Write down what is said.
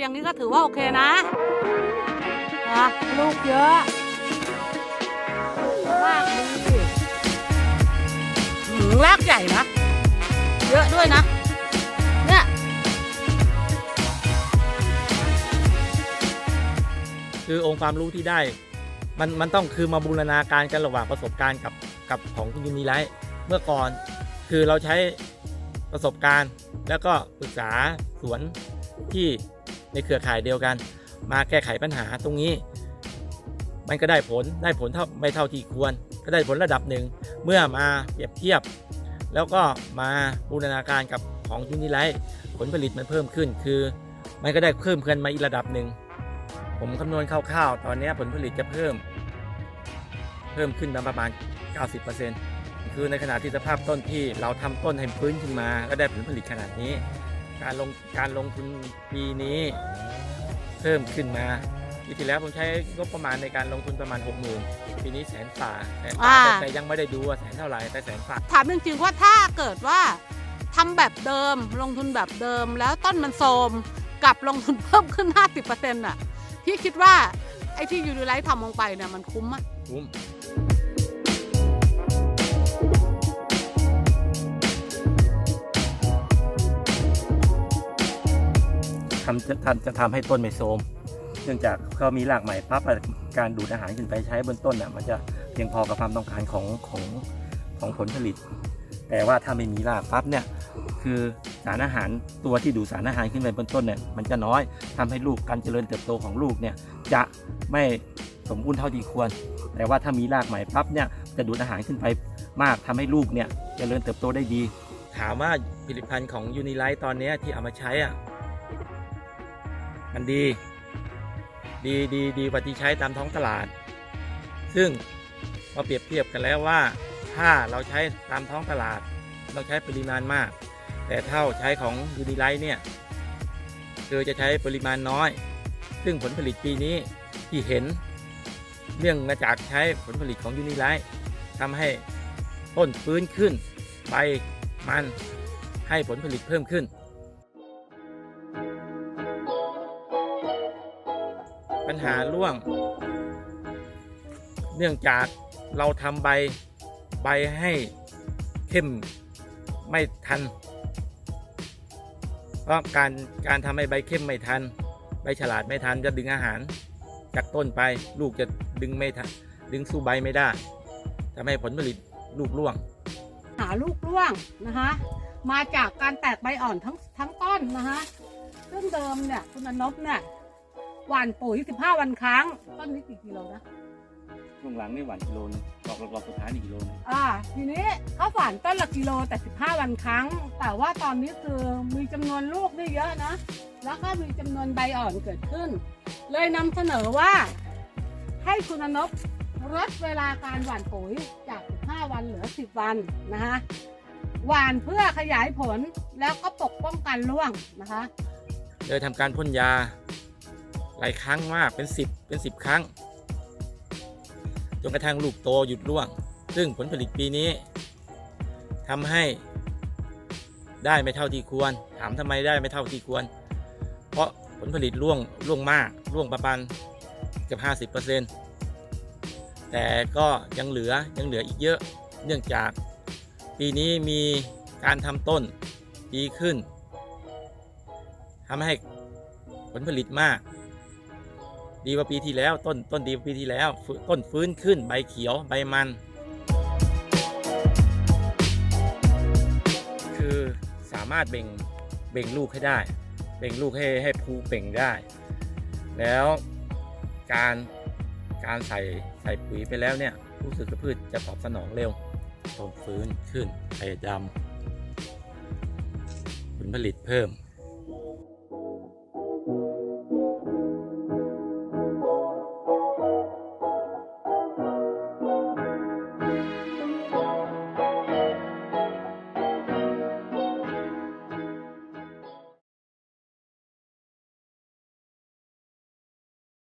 อย่างนี้ก็ถือว่าโอเคนะนะลูกเยอะรากดีหืมรากใหญ่นะ เยอะด้วยนะ เนี่ยคือองค์ความรู้ที่ได้ มันมันต้องคือมาบูรณาการกันระหว่างประสบการณ์กับกับของคุณยูนีไลท์เมื่อก่อนคือเราใช้ประสบการณ์ แล้วก็ปรึกษาสวนที่ ในเครือข่ายเดียวกัน มาแก้ไขปัญหาตรงนี้ มันก็ได้ผลได้ผลเท่าไม่เท่าที่ควร ก็ได้ผลระดับหนึ่ง เมื่อมาเปรียบเทียบ แล้วก็มาบูรณาการกับของยูนิไลท์ผลผลิตมันเพิ่มขึ้น คือ มันก็ได้เพิ่มขึ้นมาอีกระดับหนึ่ง ผมคำนวณคร่าวๆ ตอนนี้ผลผลิตจะเพิ่ม เพิ่มขึ้นมาประมาณ 90%คือในขณะที่สภาพต้นที่เราทำต้นให้ฟื้นขึ้นมา ก็ได้ผลผลิตขนาดนี้ การลงการลงทุนปีนี้เพิ่มขึ้นมาปีที่แล้วผมใช้งบประมาณในการลงทุนประมาณ 60,000ปีนี้แสนฝ่าแสนฝ่าอ่าแต่แต่ยังไม่ได้ดูว่าแสนเท่าไหร่แต่แสนฝ่าถามจริงๆว่าถ้าเกิดว่าทำแบบเดิมลงทุนแบบเดิมแล้วต้นมันโทรมกับลงทุนเพิ่มขึ้น 50%อะพี่คิดว่าไอ้ที่ยูนิไลท์ทำลงไปเนี่ยมันคุ้มไหมคุ้ม จะทำจะทำให้ต้นไม่โทรมเนื่องจากเขามีรากใหม่ปั๊บการดูดอาหารขึ้นไปใช้บนต้นอะมันจะเพียงพอกับความต้องการของของของผลผลิต แต่ว่าถ้าไม่มีรากปั๊บเนี่ยคือสารอาหารตัวที่ดูดสารอาหารขึ้นไปบนต้นเนี่ยมันจะน้อยทำให้ลูกการเจริญเติบโตของลูกเนี่ยจะไม่สมบูรณ์เท่าที่ควร แต่ว่าถ้ามีรากใหม่ปั๊บเนี่ยจะดูดอาหารขึ้นไปมากทำให้ลูกเนี่ยเจริญเติบโตได้ดี ถามว่าผลิตภัณฑ์ของยูนิไลท์ตอนนี้ที่เอามาใช้อะ มันดี ดีดีดีกว่าที่ใช้ตามท้องตลาด ซึ่งมาเปรียบเทียบกันแล้วว่า ถ้าเราใช้ตามท้องตลาด เราใช้ปริมาณมาก แต่เท่าใช้ของยูนิไลท์เนี่ยคือจะใช้ปริมาณน้อย ซึ่งผลผลิตปีนี้ที่เห็นเนื่องมาจากใช้ผลผลิตของยูนิไลท์ทำให้ต้นฟื้นขึ้นใบมันให้ผลผลิตเพิ่มขึ้น ปัญหาร่วง เนื่องจากเราทำใบใบให้เข้มไม่ทัน เพราะการการทำให้ใบเข้มไม่ทัน ใบฉลาดไม่ทันจะดึงอาหาร จากต้นไปลูกจะดึงไม่ทันดึงสู้ใบไม่ได้ทำให้ผลผลิตลูกร่วง หาลูกร่วงนะคะมาจากการแตกใบอ่อนทั้งทั้งต้นนะคะซึ่งเดิมเนี่ยคุณอนบเนี่ย หว่านปุ๋ย15วันครั้ง ต้นนี้กี่กิโลนะ ช่วงหลังนี่หวานกิโลนึงดอกรอบสุดท้ายนี่กิโลนึงอ่า ทีนี้เขาหว่านต้นละกิโลแต่15วันครั้ง แต่ว่าตอนนี้คือมีจำนวนลูกได้เยอะนะ แล้วก็มีจำนวนใบอ่อนเกิดขึ้น เลยนำเสนอว่า ให้คุณอนบลดเวลาการหว่านปุ๋ยจาก 15 วันเหลือ 10 วันนะคะหว่านเพื่อขยายผลแล้วก็ปกป้องกันร่วงนะคะ โดยทำการพ่นยา หลายครั้งมากเป็นสิบเป็นสิบครั้ง จนกระทั่งลูกโตหยุดร่วง ซึ่งผลผลิตปีนี้ทำให้ได้ไม่เท่าที่ควร ถามทำไมได้ไม่เท่าที่ควร เพราะผลผลิตร่วงร่วงมากร่วงประมาณเกือบห้าสิบเปอร์เซ็นต์แต่ก็ยังเหลือยังเหลืออีกเยอะเนื่องจากปีนี้มีการทำต้นดีขึ้นทำให้ผลผลิตมาก ดีกว่าปีที่แล้ว ต้นต้นดีกว่าปีที่แล้ว ต้นฟื้นขึ้นใบเขียวใบมัน คือสามารถเบ่งเบ่งลูกให้ได้ เบ่งลูกให้ให้ภูเบ่งได้ แล้วการการใส่ใส่ปุ๋ยไปแล้วเนี่ยรู้สึกพืชจะตอบสนองเร็วต้นฟื้นขึ้นใบดำผลผลิตเพิ่ม